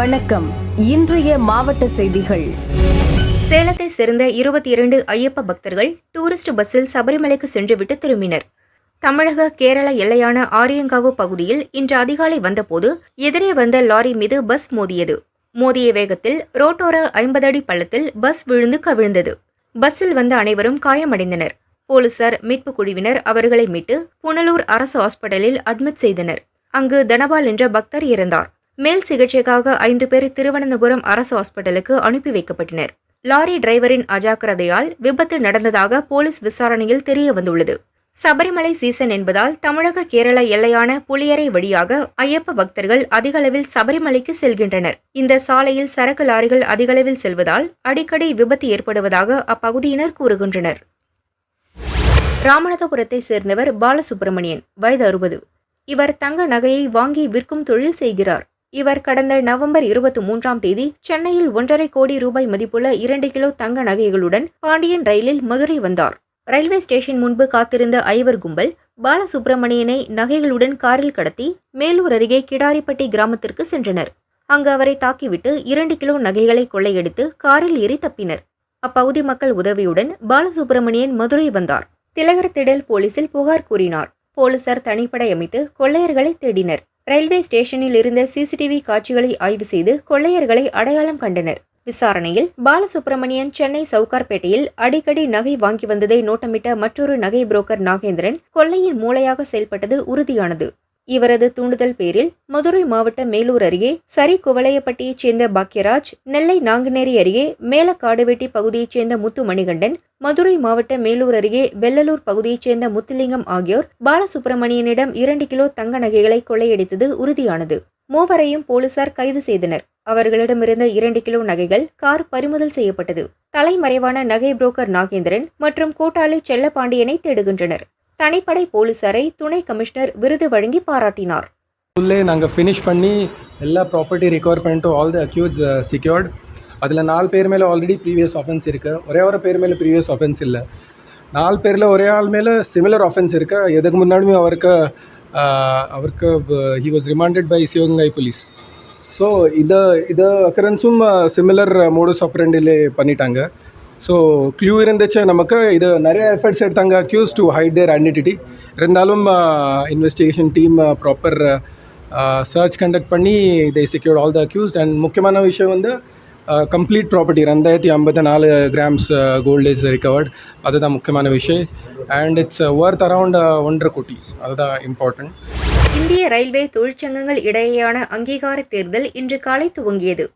வணக்கம். இன்றைய மாவட்ட செய்திகள். சேலத்தை சேர்ந்த இருபத்தி இரண்டு ஐயப்ப பக்தர்கள் டூரிஸ்ட் பஸ்ஸில் சபரிமலைக்கு சென்றுவிட்டு திரும்பினர். தமிழக கேரள எல்லையான ஆரியங்காவு பகுதியில் இன்று அதிகாலை வந்தபோது எதிரே வந்த லாரி மீது பஸ் மோதியது. மோதிய வேகத்தில் ரோட்டோர ஐம்பது அடி பள்ளத்தில் பஸ் விழுந்து கவிழ்ந்தது. பஸ்ஸில் வந்த அனைவரும் காயமடைந்தனர். போலீசார் மீட்புக் குழுவினர் அவர்களை மீட்டு புனலூர் அரசு ஹாஸ்பிட்டலில் அட்மிட் செய்தனர். அங்கு தனபால் என்ற பக்தர் இறந்தார். மேல் சிகிச்சைக்காக ஐந்து பேர் திருவனந்தபுரம் அரசு ஹாஸ்பிட்டலுக்கு அனுப்பி வைக்கப்பட்டனர். லாரி டிரைவரின் அஜாக்கிரதையால் விபத்து நடந்ததாக போலீஸ் விசாரணையில் தெரிய வந்துள்ளது சபரிமலை சீசன் என்பதால் தமிழக கேரள எல்லையான புளியரை வழியாக ஐயப்ப பக்தர்கள் அதிகளவில் சபரிமலைக்கு செல்கின்றனர். இந்த சாலையில் சரக்கு லாரிகள் அதிகளவில் செல்வதால் அடிக்கடி விபத்து ஏற்படுவதாக அப்பகுதியினர் கூறுகின்றனர். ராமநாதபுரத்தை சேர்ந்தவர் பாலசுப்பிரமணியன் வயது அறுபது. இவர் தங்க நகையை வாங்கி விற்கும் தொழில் செய்கிறார். இவர் கடந்த நவம்பர் இருபத்தி மூன்றாம் தேதி சென்னையில் ஒன்றரை கோடி ரூபாய் மதிப்புள்ள இரண்டு கிலோ தங்க நகைகளுடன் பாண்டியன் ரயிலில் மதுரை வந்தார். ரயில்வே ஸ்டேஷன் முன்பு காத்திருந்த ஐவர் கும்பல் பாலசுப்பிரமணியனை நகைகளுடன் காரில் கடத்தி மேலூர் அருகே கிடாரிப்பட்டி கிராமத்திற்கு சென்றனர். அங்கு அவரை தாக்கிவிட்டு இரண்டு கிலோ நகைகளை கொள்ளையடித்து காரில் ஏறி தப்பினர். அப்பகுதி மக்கள் உதவியுடன் பாலசுப்பிரமணியன் மதுரை வந்தார். திலகர் திடல் போலீசில் புகார் கூறினார். போலீசார் தனிப்படை அமைத்து கொள்ளையர்களை தேடினர். ரயில்வே ஸ்டேஷனில் இருந்த சிசிடிவி காட்சிகளை ஆய்வு செய்து கொள்ளையர்களை அடையாளம் கண்டனர். விசாரணையில் பாலசுப்ரமணியன் சென்னை சவுகார்பேட்டையில் அடிக்கடி நகை வாங்கி வந்ததை நோட்டமிட்ட மற்றொரு நகை புரோக்கர் நாகேந்திரன் கொள்ளையின் மூளையாக செயல்பட்டது உறுதியானது. இவரது தூண்டுதல் பேரில் மதுரை மாவட்ட மேலூர் அருகே சரி குவளையப்பட்டியைச் சேர்ந்த பாக்யராஜ் நெல்லை நாங்குநேரி அருகே மேலக்காடுவெட்டி பகுதியைச் சேர்ந்த முத்து மணிகண்டன் மதுரை மாவட்ட மேலூர் அருகே வெள்ளலூர் பகுதியைச் சேர்ந்த முத்துலிங்கம் ஆகியோர் பாலசுப்பிரமணியனிடம் இரண்டு கிலோ தங்க நகைகளை கொள்ளையடித்தது உறுதியானது. மூவரையும் போலீசார் கைது செய்தனர். அவர்களிடமிருந்த இரண்டு கிலோ நகைகள் கார் பறிமுதல் செய்யப்பட்டது. தலைமறைவான நகை புரோக்கர் நாகேந்திரன் மற்றும் கூட்டாளி செல்லபாண்டியனை தேடுகின்றனர். தனிப்படை போலீசாரை துணை கமிஷனர் விருது வழங்கி பாராட்டினார். உள்ளே நாங்கள் ஃபினிஷ் பண்ணி எல்லா ப்ராப்பர்ட்டி ரிகவர் பண்ணிட்டு ஆல் த அக்யூஸ் செக்யூர்ட் அதில் நாலு பேர் மேலே ஆல்ரெடி ப்ரீவியஸ் ஆஃபென்ஸ் இருக்குது ஒரே ஒரு பேர் மேலே ப்ரீவியஸ் ஆஃபென்ஸ் இல்லை. நாலு பேரில் ஒரே ஆள் மேலே சிமிலர் ஆஃபென்ஸ் இருக்கு. எதுக்கு முன்னாடியும் அவருக்கு uh, அவருக்கு he was remanded by Sivaganga police so இதை இதை அக்கரன்ஸும் சிமிலர் மோடஸ் ஆப்ரெண்டிலே பண்ணிட்டாங்க. ஸோ க்ளூ இருந்துச்சு நமக்கு. இது நிறைய எஃபர்ட்ஸ் எடுத்தாங்க. Accused to hide their identity இருந்தாலும் investigation team proper search conduct பண்ணி இதை secured all the accused and முக்கியமான விஷயம் வந்து uh, கம்ப்ளீட் ப்ராப்பர்ட்டி ரெண்டாயிரத்தி ஐம்பத்தி நாலு கிராம்ஸ் கோல்டு இஸ் ரிகவர்ட் அதுதான் முக்கியமான விஷயம். அண்ட் இட்ஸ் ஒர்த் அரவுண்ட் ஒன்றரை கோட்டி அதுதான் இம்பார்ட்டன்ட் இந்திய ரயில்வே தொழிற்சங்கங்கள் இடையேயான அங்கீகார தேர்தல் இன்று காலை துவங்கியது.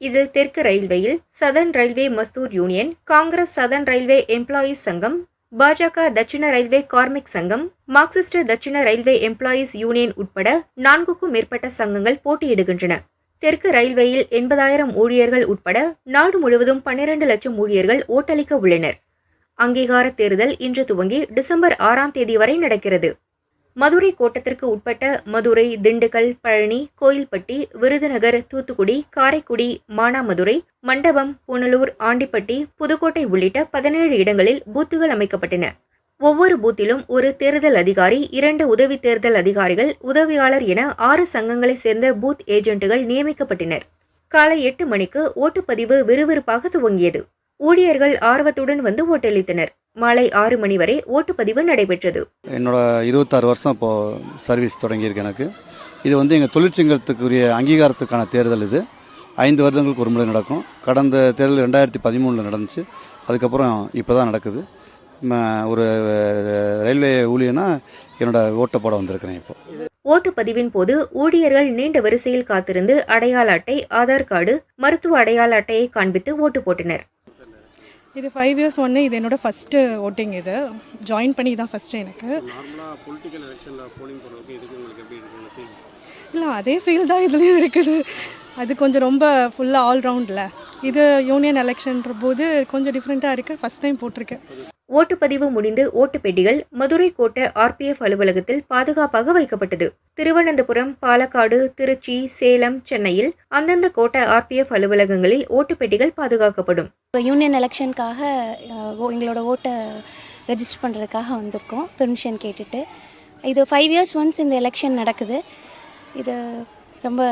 இதில் தெற்கு ரயில்வேயில் Southern Railway Mazdoor union Congress Southern Railway employees சங்கம் பாஜக தட்சிண ரயில்வே கார்மிக் சங்கம் Marxist Dakshin railway employees union உட்பட நான்குக்கும் மேற்பட்ட சங்கங்கள் போட்டியிடுகின்றன. தெற்கு ரயில்வேயில் எண்பதாயிரம் ஊழியர்கள் உட்பட நாடு முழுவதும் பன்னிரண்டு லட்சம் ஊழியர்கள் ஓட்டளிக்க உள்ளனர். அங்கீகார தேர்தல் இன்று துவங்கி டிசம்பர் ஆறாம் தேதி வரை நடக்கிறது. மதுரை கோட்டத்திற்கு உட்பட்ட மதுரை திண்டுக்கல் பழனி கோயில்பட்டி விருதுநகர் தூத்துக்குடி காரைக்குடி மானாமதுரை மண்டபம் புனலூர் ஆண்டிப்பட்டி புதுக்கோட்டை உள்ளிட்ட பதினேழு இடங்களில் பூத்துகள் அமைக்கப்பட்டன. ஒவ்வொரு பூத்திலும் ஒரு தேர்தல் அதிகாரி இரண்டு உதவி தேர்தல் அதிகாரிகள் உதவியாளர் என ஆறு சங்கங்களைச் சேர்ந்த பூத் ஏஜென்ட்டுகள் நியமிக்கப்பட்டனர். காலை எட்டு மணிக்கு ஓட்டுப்பதிவு விறுவிறுப்பாக துவங்கியது. ஊழியர்கள் ஆர்வத்துடன் வந்து ஓட்டளித்தனர். மாலை ஆறு மணி வரை ஓட்டுப்பதிவு நடைபெற்றது. என்னோட இருபத்தாறு வருஷம் இப்போது சர்வீஸ் தொடங்கியிருக்கு எனக்கு. இது வந்து எங்கள் தொழிற்சங்கத்துக்குரிய அங்கீகாரத்துக்கான தேர்தல் இது. ஐந்து வருடங்களுக்கு ஒரு முறை நடக்கும். கடந்த தேர்தல் ரெண்டாயிரத்தி பதிமூணில் நடந்துச்சு. அதுக்கப்புறம் இப்போ தான் நடக்குது ஒரு ரயில்வே ஊழியனா என்னோட ஓட்டை போட வந்திருக்கிறேன் இப்போ. ஓட்டுப்பதிவின் போது ஊழியர்கள் நீண்ட வரிசையில் காத்திருந்து அடையாள அட்டை ஆதார் கார்டு மருத்துவ அடையாள அட்டையை காண்பித்து ஓட்டு போட்டனர். இது ஃபைவ் இயர்ஸ் ஒன்று இது என்னோட ஃபஸ்ட்டு ஓட்டிங் இது. ஜாயின் பண்ணி தான் ஃபஸ்ட்டு எனக்கு. இல்லை அதே ஃபீல் தான் இதுலேயும் இருக்குது. அது கொஞ்சம் ரொம்ப ஃபுல்லாக ஆல்ரவுண்டில் இது யூனியன் எலெக்ஷன்ற போது கொஞ்சம் டிஃப்ரெண்ட்டாக இருக்குது ஃபஸ்ட் டைம் போட்டிருக்கேன். ஓட்டுப்பதிவு முடிந்து ஓட்டுப் பெட்டிகள் மதுரை கோட்ட ஆர்பிஎஃப் அலுவலகத்தில் பாதுகாப்பாக வைக்கப்பட்டது. திருவனந்தபுரம் பாலக்காடு திருச்சி சேலம் சென்னையில் அந்தந்த கோட்ட ஆர்பிஎஃப் அலுவலகங்களில் ஓட்டுப் பெட்டிகள் பாதுகாக்கப்படும். இப்போ யூனியன் எலெக்ஷனுக்காக எங்களோட ஓட்டை ரெஜிஸ்டர் பண்ணுறதுக்காக வந்திருக்கோம். பெர்மிஷன் கேட்டுட்டு. இது ஃபைவ் இயர்ஸ் ஒன்ஸ் இந்த எலெக்ஷன் நடக்குது. இது ரொம்ப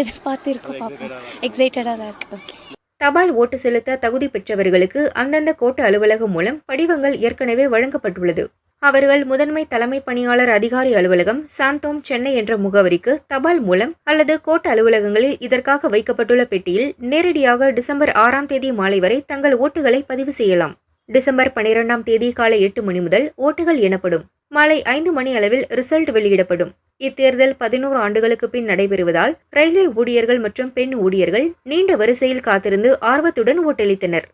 எதிர்பார்த்து இருக்கோம் பார்ப்போம். எக்ஸைட்டடாக தான் இருக்குது ஓகே தபால் ஓட்டு செலுத்த தகுதி பெற்றவர்களுக்கு அந்தந்த கோட்ட அலுவலகம் மூலம் படிவங்கள் ஏற்கனவே வழங்கப்பட்டுள்ளது. அவர்கள் முதன்மை தலைமை பணியாளர் அதிகாரி அலுவலகம் சாந்தோம் சென்னை என்ற முகவரிக்கு தபால் மூலம் அல்லது கோட்ட அலுவலகங்களில் இதற்காக வைக்கப்பட்டுள்ள பெட்டியில் நேரடியாக டிசம்பர் ஆறாம் தேதி மாலை வரை தங்கள் ஓட்டுகளை பதிவு செய்யலாம். டிசம்பர் பனிரெண்டாம் தேதி காலை எட்டு மணி முதல் ஓட்டுகள் எனப்படும். மாலை ஐந்து மணி அளவில் ரிசல்ட் வெளியிடப்படும். இத்தேர்தல் பதினோரு ஆண்டுகளுக்கு பின் நடைபெறுவதால் ரயில்வே ஊழியர்கள் மற்றும் பெண் ஊழியர்கள் நீண்ட வரிசையில் காத்திருந்து ஆர்வத்துடன் ஓட்டளித்தனர்.